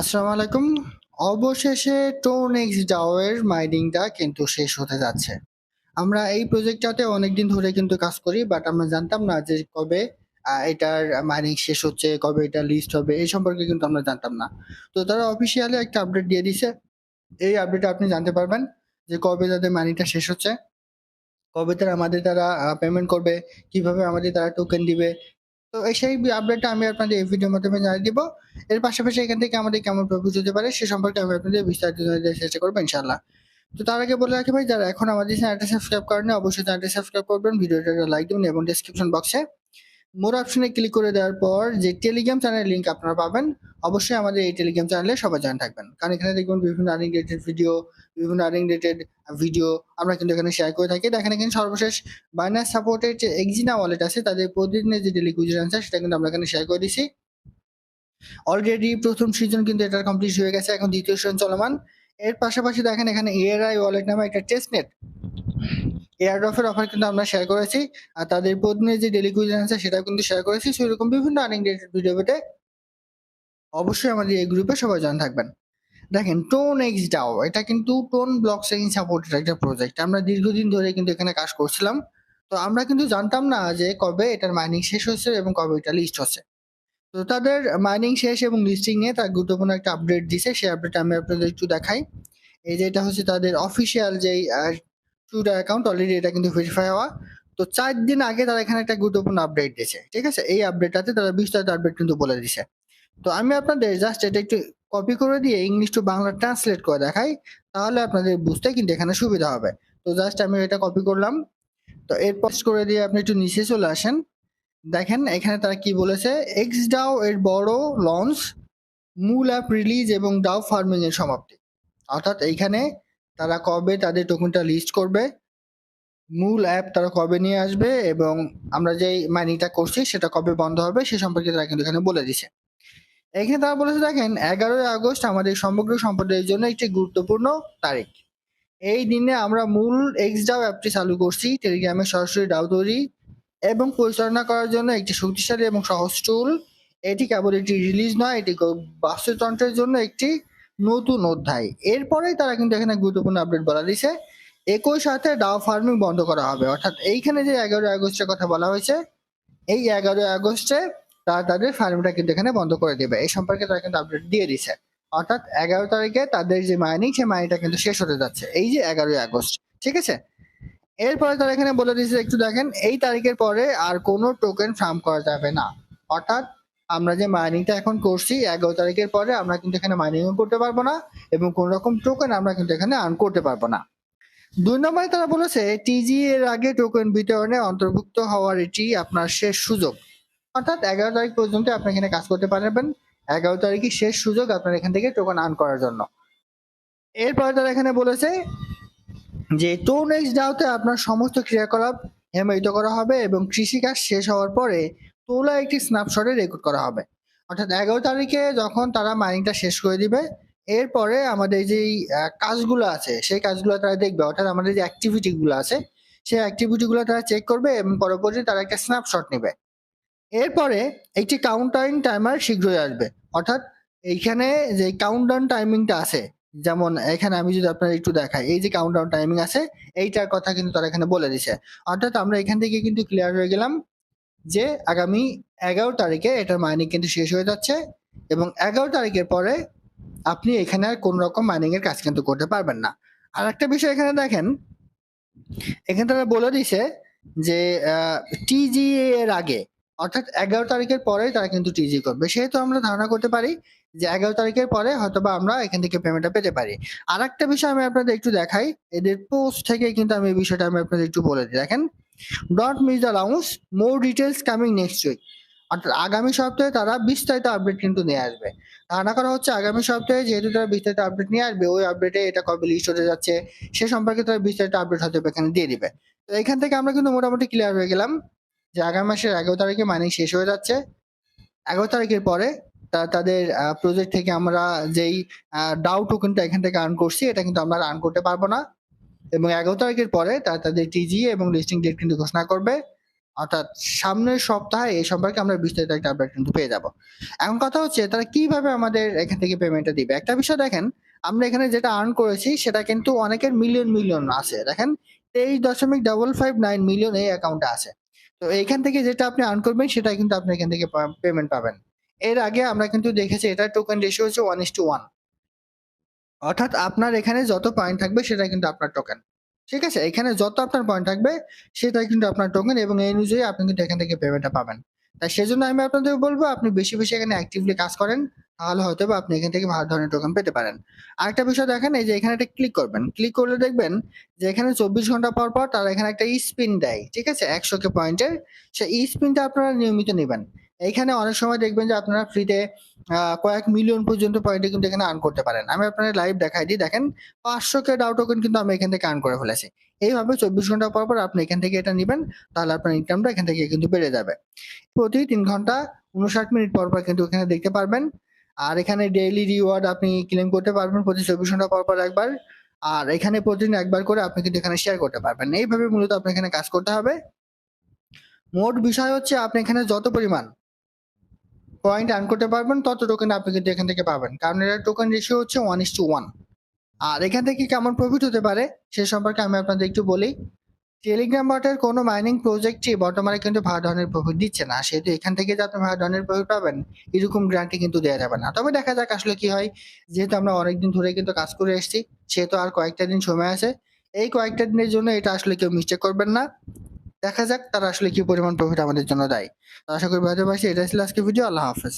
আসসালামু আলাইকুম। অবশেষে টোন এক্স ডাওয়ের মাইনিংটা কিন্তু শেষ হতে যাচ্ছে। আমরা এই প্রজেক্টটাতে অনেকদিন ধরে কিন্তু কাজ করি বাট আমরা জানতাম না যে কবে এটার মাইনিং শেষ হচ্ছে, কবে এটা লিস্ট হবে, এই সম্পর্কে কিন্তু আমরা জানতাম না। তো তারা অফিসিয়ালি একটা আপডেট দিয়ে দিছে। এই আপডেটে আপনি জানতে পারবেন যে কবে তাদের মানিটা শেষ হচ্ছে, কবে তারা আমাদের তারা পেমেন্ট করবে, কীভাবে আমাদের তারা টোকেন দিবে তো সেই আপডেটটা আমি আপনাদের এই ভিডিওর মাধ্যমে জানিয়ে দিব। এর পাশাপাশি এখান থেকে আমাদের কেমন প্রফিট হতে পারে সে সম্পর্কে আমি আপনাদের বিস্তারিত চেষ্টা করব ইনশাল্লাহ তো তার আগে বলে রাখি ভাই, যারা এখন আমাদের চ্যানেলটা সাবস্ক্রাইব করেন অবশ্যই চ্যানেলটা সাবস্ক্রাইব করবেন ভিডিওটা লাইক দেবেন এবং ডিসক্রিপশন বক্সে মোর অপশনে ক্লিক করে দেওয়ার পর যে টেলিগ্রাম চ্যানেলের লিঙ্ক আপনারা পাবেন, অবশ্যই আমাদের এই টেলিগ্রাম চ্যানেলে সবাই জয়েন থাকবেন। কারণ এখানে দেখবেন বিভিন্ন আর্নিং রিলেটেড ভিডিও বিভিন্ন আর্নিং রিলেটেড ভিডিও আমরা কিন্তু এখানে শেয়ার করে থাকি। দেখেন এখানে সর্বশেষ বাইনাস সাপোর্টের যে এক্সিনা ওয়ালেট আছে, তাদের প্রতিদিনের যে ডেলি কুইজন আছে, সেটা কিন্তু আমরা এখানে শেয়ার করে দিছি অলরেডি প্রথম সিজন কিন্তু এটার কমপ্লিট হয়ে গেছে, এখন দ্বিতীয় সিজন চলমান। এর পাশাপাশি দেখেন এখানে এআরআই ওয়ালেট নামে একটা টেস্ট নেট এয়ারড্রপের অফার কিন্তু আমরা শেয়ার করেছি, আর তাদের প্রতিদিনের যে ডেলি কুইজন আছে সেটাও কিন্তু শেয়ার করেছি সেরকম বিভিন্ন আর্নিং রিলেটেড ভিডিও পেতে অবশ্যই আমাদের এই গ্রুপে সবাই জয়েন থাকবেন। দেখেন টোন এক্স ডাও এটা কিন্তু টোন ব্লক সেকিং সাপোর্টেড একটা প্রজেক্ট আমরা দীর্ঘদিন ধরে কিন্তু এখানে কাজ করছিলাম, তো আমরা কিন্তু জানতাম না যে কবে এটার মাইনিং শেষ হচ্ছে এবং কবে এটা লিস্ট হচ্ছে। তো তাদের মাইনিং শেষ এবং লিস্টিং নিয়ে তার গুরুত্বপূর্ণ একটা আপডেট দিছে, সেই আপডেট আমি আপনাদের একটু দেখাই। এই যে এটা হচ্ছে তাদের অফিসিয়াল যেই টুইটার অ্যাকাউন্ট অলরেডি এটা কিন্তু ভেরিফাই হওয়া। তো চার দিন আগে তারা এখানে একটা গুরুত্বপূর্ণ আপডেট দিয়েছে, ঠিক আছে? এই আপডেটটাতে তারা বিস্তারিত আপডেট কিন্তু বলে দিছে তো আমি আপনাদের জাস্ট এটা একটু কপি করে দিয়ে ইংলিশ টু বাংলা ট্রান্সলেট করে দেখাই, তাহলে আপনাদের বুঝতে কিন্তু এখানে সুবিধা হবে। তো জাস্ট আমি এটা কপি করলাম। তো এরপর করে দিয়ে আপনি একটু নিচে চলে আসেন। দেখেন এখানে তারা কি বলেছে? এক্স ডাও এর বড় লঞ্চ মূল অ্যাপ রিলিজ এবং ডাও ফার্মিং এর সমাপ্তি। অর্থাৎ এইখানে তারা কবে তাদের টোকেনটা লিস্ট করবে? মূল অ্যাপ তারা কবে নিয়ে আসবে? এবং আমরা যেই মাইনিংটা করছি, সেটা কবে বন্ধ হবে? সে সম্পর্কে তারা কিন্তু এখানে বলে দিছে। এখানে তারা বলেছে, দেখেন, এগারোই আগস্ট আমাদের সমগ্র সম্প্রদায়ের জন্য একটি গুরুত্বপূর্ণ তারিখ। এই দিনে আমরা মূল এক্স ডাও অ্যাপটি চালু করছি টেলিগ্রামে সরাসরি ডাও তৈরি এবং পরিচালনা করার জন্য একটি শক্তিশালী এবং সহজ টুল এটি কেবল একটি রিলিজ নয়, এটি বাস্তুতন্ত্রের জন্য একটি নতুন অধ্যায়। এরপরেই তারা কিন্তু এখানে গুরুত্বপূর্ণ আপডেট বলা দিছে একই সাথে ডাও ফার্মিং বন্ধ করা হবে। অর্থাৎ এইখানে যে এগারোই আগস্টের কথা বলা হয়েছে, এই এগারোই আগস্টে তারা তাদের ফার্মিংটা কিন্তু এখানে বন্ধ করে দেবে। এই সম্পর্কে তারা কিন্তু আপডেট দিয়ে দিছে অর্থাৎ এগারো তারিখে তাদের যে মাইনিং সেই মাইনিংটা কিন্তু শেষ হতে যাচ্ছে। এই যে এগারোই আগস্ট, ঠিক আছে? এরপরে তারা এখানে বলে দিয়েছে একটু দেখেন, এই তারিখের পরে আর কোনো টোকেন ফার্ম করা যাবে না। অর্থাৎ আমরা যে মাইনিংটা এখন করছি, এগারো তারিখের পরে আমরা কিন্তু এখানে মাইনিংও করতে পারব না এবং কোন রকম টোকেন আমরা কিন্তু এখানে আর্ন করতে পারব না। দুই নম্বরে তারা বলেছে টিজি এর আগে টোকেন বিতরণে অন্তর্ভুক্ত হওয়ার এটি আপনার শেষ সুযোগ। অর্থাৎ এগারো তারিখ পর্যন্ত আপনি এখানে কাজ করতে পারবেন, এগারো তারিখই শেষ সুযোগ আপনার এখান থেকে টোকেন আর্ন করার জন্য। এরপরে তারা এখানে বলেছে যে টোন এক্স ডাউতে আপনার সমস্ত ক্রিয়াকলাপ হেমায়িত করা হবে এবং কৃষিকাজ শেষ হওয়ার পরে তোলা একটি স্ন্যাপশটে রেকর্ড করা হবে। অর্থাৎ এগারো তারিখে যখন তারা মাইনিংটা শেষ করে দিবে, এরপরে আমাদের যেই কাজগুলো আছে, সেই কাজগুলো তারা দেখবে। অর্থাৎ আমাদের যে অ্যাক্টিভিটিগুলো আছে, সেই অ্যাক্টিভিটিগুলো তারা চেক করবে এবং পরবর্তী তারা একটা স্ন্যাপশট নেবে। এরপরে একটি কাউন্টাইন টাইমার শীঘ্রই আসবে। অর্থাৎ এইখানে যে কাউন্টডাউন টাইমিংটা আছে, যেমন এখানে আমি যদি আপনার একটু দেখাই, এই যে কাউন্টডাউন টাইমিং আছে, এইটার কথা কিন্তু তারা এখানে বলে দিছে। অর্থাৎ আমরা এখান থেকে কিন্তু ক্লিয়ার হয়ে গেলাম। যে আগামী এগারো তারিখে এটার মাইনিং কিন্তু শেষ হয়ে যাচ্ছে এবং এগারো তারিখের পরে আপনি এখানে আর কোন রকম মাইনিং এর কাজ কিন্তু করতে পারবেন না। আর একটা বিষয় এখানে দেখেন, এখানে তারা বলে দিছে যে টিজি এর আগে, অর্থাৎ এগারো তারিখের পরে তারা কিন্তু টিজি করবে। সেহেতু আমরা ধারণা করতে পারি যে এগারো তারিখের পরে হয়তো বা আমরা এখান থেকে পেমেন্টটা পেতে পারি। আর একটা বিষয় আমি আপনাদের একটু দেখাই, এদের পোস্ট থেকে কিন্তু আমি এই বিষয়টা আমি আপনাদের একটু বলে দিই। দেখেন dot miss the launch more details coming next week অর্থাৎ আগামী সপ্তাহে তারা বিস্তারিত আপডেট কিন্তু নিয়ে আসবে। ধারণা করা হচ্ছে আগামী সপ্তাহে যেহেতু তারা বিস্তারিত আপডেট নিয়ে আসবে, ওই আপডেটে এটা কবে লিস্ট হতে যাচ্ছে, সে সম্পর্কে তারা বিস্তারিত আপডেট হয়তো এখানে দিয়ে দিবে। তো এখান থেকে আমরা কিন্তু মোটামুটি ক্লিয়ার হয়ে গেলাম যে আগামী মাসের এগারো তারিখে মাইনিং শেষ হয়ে যাচ্ছে। এগারো তারিখের পরে তা- তাদের প্রজেক্ট থেকে আমরা যেই ডাউ টোকেনটা এখান থেকে আর্ন করছি, এটা কিন্তু আমরা আর্ন করতে পারব না। এবং এগারো তারিখের পরে তারা তাদের টিজি এবং লিস্টিং ডেট কিন্তু ঘোষণা করবে। অর্থাৎ সামনের সপ্তাহে এই সম্পর্কে আমরা বিস্তারিত একটা আপডেট কিন্তু পেয়ে যাব। এখন কথা হচ্ছে, তারা কীভাবে আমাদের এখান থেকে পেমেন্টটা দিবে? একটা বিষয় দেখেন, আমরা এখানে যেটা আর্ন করেছি, সেটা কিন্তু অনেকের মিলিয়ন মিলিয়ন আছে। দেখেন, তেইশ দশমিক ডাবল ফাইভ নাইন মিলিয়ন এই অ্যাকাউন্টে আছে। তো এইখান থেকে যেটা আপনি আর্ন করবেন সেটা কিন্তু আপনি এখান থেকে পেমেন্ট পাবেন। এর আগে আমরা কিন্তু দেখেছি এটা টোকেন রেশিও হচ্ছে ওয়ান ইস টু ওয়ান অর্থাৎ আপনার এখানে যত পয়েন্ট থাকবে সেটা কিন্তু আপনার টোকেন ঠিক আছে? এখানে যত আপনার পয়েন্ট থাকবে সেটাই কিন্তু আপনার টোকেন এবং এই অনুযায়ী আপনি কিন্তু এখান থেকে পেমেন্টটা পাবেন। তাই সেজন্য আমি আপনাদের বলব, আপনি বেশি বেশি এখানে অ্যাক্টিভলি কাজ করেন, তাহলে হয়তো বা আপনি এখান থেকে ভালো ধরনের টোকেন পেতে পারেন। আরেকটা বিষয় দেখেন, এই যে এখানে একটা ক্লিক করবেন। ক্লিক করলে দেখবেন যে এখানে চব্বিশ ঘণ্টা পর পর তারা এখানে একটা স্পিন দেয়। ঠিক আছে? একশো কে পয়েন্টের সেই স্পিনটা আপনারা নিয়মিত নেবেন। এইখানে অনেক সময় দেখবেন যে আপনারা ফ্রিতে কয়েক মিলিয়ন পর্যন্ত পয়েন্টে কিন্তু এখানে আর্ন করতে পারেন। আমি আপনাদের লাইভ দেখাই দিই। দেখেন, পাঁচশো কে ডাউ টোকেন কিন্তু আমি এখান থেকে আর্ন করে ফেলেছি। এইভাবে চব্বিশ ঘণ্টা পর পর আপনি এখান থেকে এটা নেবেন, তাহলে আপনার ইনকামটা এখান থেকে কিন্তু বেড়ে যাবে। প্রতি তিন ঘণ্টা উনষাট মিনিট পর পর কিন্তু এখানে দেখতে পারবেন। আর এখানে ডেইলি রিওয়ার্ড আপনি ক্লেম করতে পারবেন প্রতি চব্বিশ ঘণ্টা পর পর একবার। আর এখানে প্রতিদিন একবার করে আপনি কিন্তু এখানে শেয়ার করতে পারবেন। এইভাবে মূলত আপনি এখানে কাজ করতে হবে। মোট বিষয় হচ্ছে আপনি এখানে যত পরিমাণ পয়েন্ট আর্ন করতে পারবেন, তত টোকেন আপনি কিন্তু এখান থেকে পাবেন। কারণ এর টোকেন রেশিও হচ্ছে ওয়ান ইস টু ওয়ান আর এখান থেকে কেমন প্রফিট হতে পারে, সে সম্পর্কে আমি আপনাদের একটু বলি। টেলিগ্রাম বটের কোনো মাইনিং প্রজেক্টই বর্তমানে কিন্তু ভালো ধরনের প্রফিট দিচ্ছে না। সেহেতু এখান থেকে যে আপনি ভালো ধরনের প্রফিট পাবেন, এরকম গ্যারান্টি কিন্তু দেওয়া যাবে না। তবে দেখা যাক আসলে কি হয়। যেহেতু আমরা অনেকদিন ধরে কিন্তু কাজ করে এসেছি, সেহেতু আর কয়েকটা দিন সময় আছে। এই কয়েকটা দিনের জন্য এটা আসলে কেউ মিস্টেক করবেন না। দেখা যাক তারা আসলে কি পরিমাণ প্রফিট আমাদের জন্য দেয়। আশা করি পারছি এটা ছিল আজকে ভিডিও আল্লাহ হাফেজ।